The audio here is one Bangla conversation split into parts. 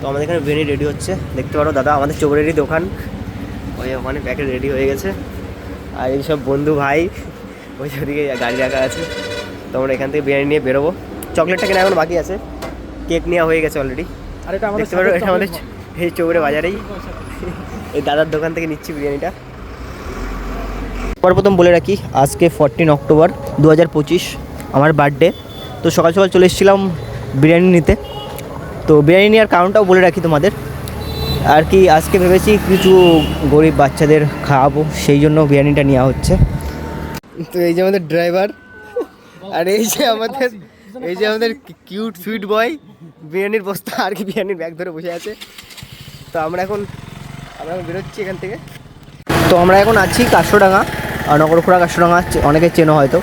তো আমাদের এখানে বিরিয়ানি রেডি হচ্ছে। দেখতে পারো দাদা আমাদের চৌরেরই দোকান। ওই ওখানে প্যাকেট রেডি হয়ে গেছে। আর এই সব বন্ধু ভাই ওই ওদিকে গাড়ি রাখা আছে। তো আমরা এখান থেকে বিরিয়ানি নিয়ে বেরোবো। চকলেটটা কেনা এখন বাকি আছে। কেক নেওয়া হয়ে গেছে অলরেডি আর এটা আমাদের দেখতে পারো এটা আমাদের এই চৌরে বাজারেই। এই দাদার দোকান থেকে নিচ্ছি বিরিয়ানিটা। প্রথম বলে রাখি আজকে ফোরটিন অক্টোবর দু হাজার পঁচিশ আমার বার্থডে তো সকাল সকাল চলে এসেছিলাম বিরিয়ানি নিতে। তো বিরিয়ানি নেওয়ার কারণটাও বলে রাখি তোমাদের। আর কি, আজকে ভেবেছি কিছু গরিব বাচ্চাদের খাওয়াবো, সেই জন্য বিরিয়ানিটা নেওয়া হচ্ছে। তো এই যে আমাদের ড্রাইভার আর এই যে আমাদের, এই যে আমাদের কিউট সুইট বয় বিরিয়ানির বস্তা, আর কি বিরিয়ানির ব্যাগ ধরে বসে আছে। তো আমরা এখন আমরা এখন বেরোচ্ছি এখান থেকে। তো আমরা এখন আছি কাশোডাঙ্গা নগরখোড়া কাশোডাঙ্গা অনেকে চেনো হয়তো।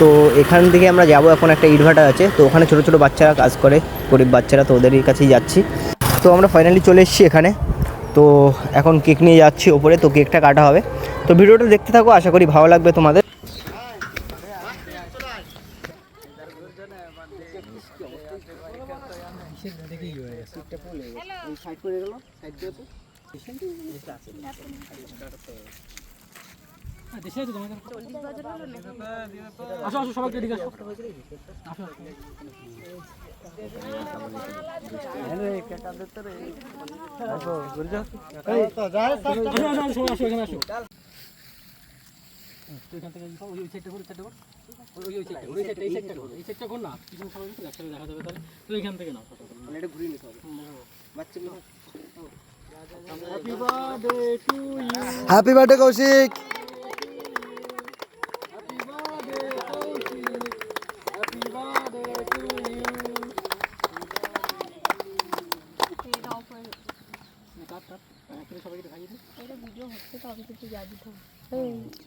তো এখান থেকে আমরা যাব, এখন একটা ইটভাটা আছে, তো ওখানে ছোটো ছোটো বাচ্চারা কাজ করে, গরিব বাচ্চারা তো ওদেরই কাছেই যাচ্ছি। তো আমরা ফাইনালি চলে এসেছি এখানে। তো এখন কেক নিয়ে যাচ্ছি ওপরে, তো কেকটা কাটা হবে। তো ভিডিওটা দেখতে থাকো, আশা করি ভালো লাগবে তোমাদের। দেশে আছে তোমাদের এই এই কর না দেখা হ্যাপি হ্যাপি বার্থডে কৌশিক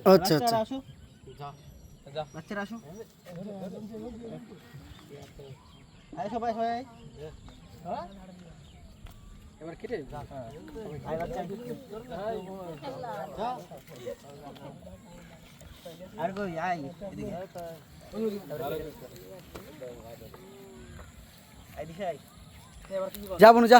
আচ্ছা আচ্ছা আসো বাচ্চারা আসো আয় সবাই সবাই এবার কেটে আর কই আয় এদিকে এদিকে আয় যা বনু যা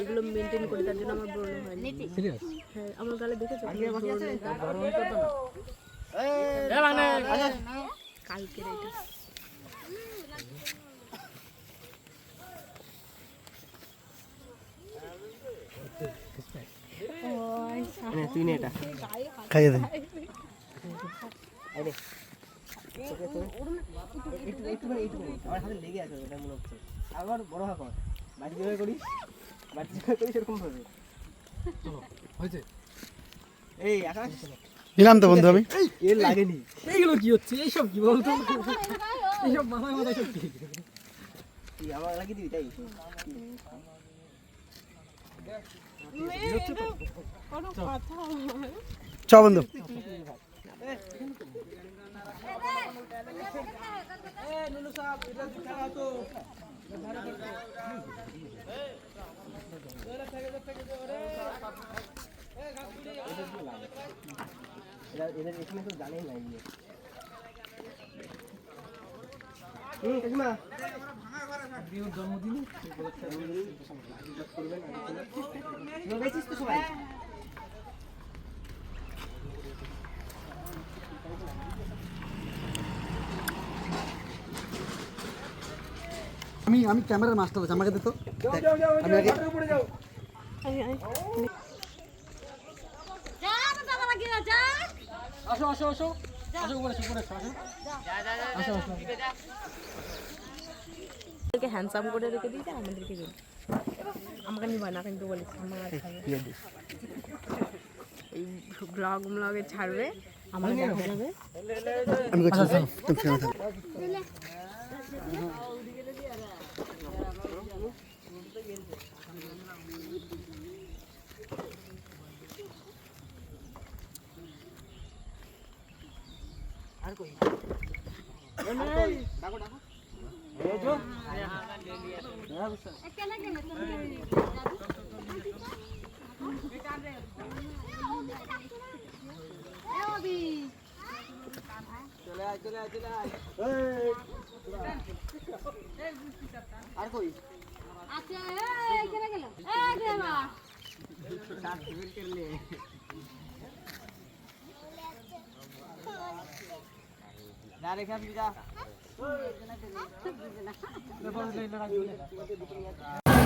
এগুলো মেনটেন করি তার জন্য আমার ব্রণ হ্যাঁ আমার গালে দেখেছ কালকের এটা তুই নে এটা। খাইয়ে দে। একটু একটু একটু আমার হাতে লেগে আছে ওটা মনে হচ্ছে। আবার বড় হাক বাড়ি যেভাবে করিস বাড়ি যেভাবে করিস সেরকম ভাবে হয়েছে। এই আকাশ। নিলাম তো বন্ধু আমি। এর লাগেনি। এইগুলো কি হচ্ছে? এইসব কি বলতো? এইসব মাথায় মাথায় সব কি আমার লাগিয়ে দিবি তাই? চ বন্ধু। এদের এখানে তো জানেই না হুম কাকিমা? জন্মদিন তো সবাই? আমি আমি ক্যামেরার মাস্টার আছে আমাকে দে তো। দেখ, আমি আগে আসো আসো আসো। আসো উপরে আসো উপরে আসো আসো। আসো আসো। হ্যান্ডসাম করে রেখে দিই আমাদেরকে দিই আমাকে নিবা না কিন্তু বলিস আমার এই ব্লগ ব্লগে ছাড়বে আমাকে দেখা যাবে। আমি করছি তুমি আচ্ছা এই কেন গেল এই দেবা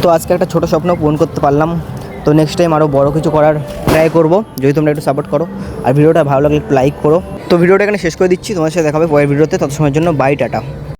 তো আজকে একটা ছোট স্বপ্ন পূরণ করতে পারলাম। তো নেক্সট টাইম আরও বড় কিছু করার ট্রাই করব। যদি তোমরা একটু সাপোর্ট করো। আর ভিডিওটা ভালো লাগলে একটু লাইক করো। তো ভিডিওটা এখানে শেষ করে দিচ্ছি। তোমার সাথে দেখাবে পরের ভিডিওতে। তত সময়ের জন্য বাই টাটা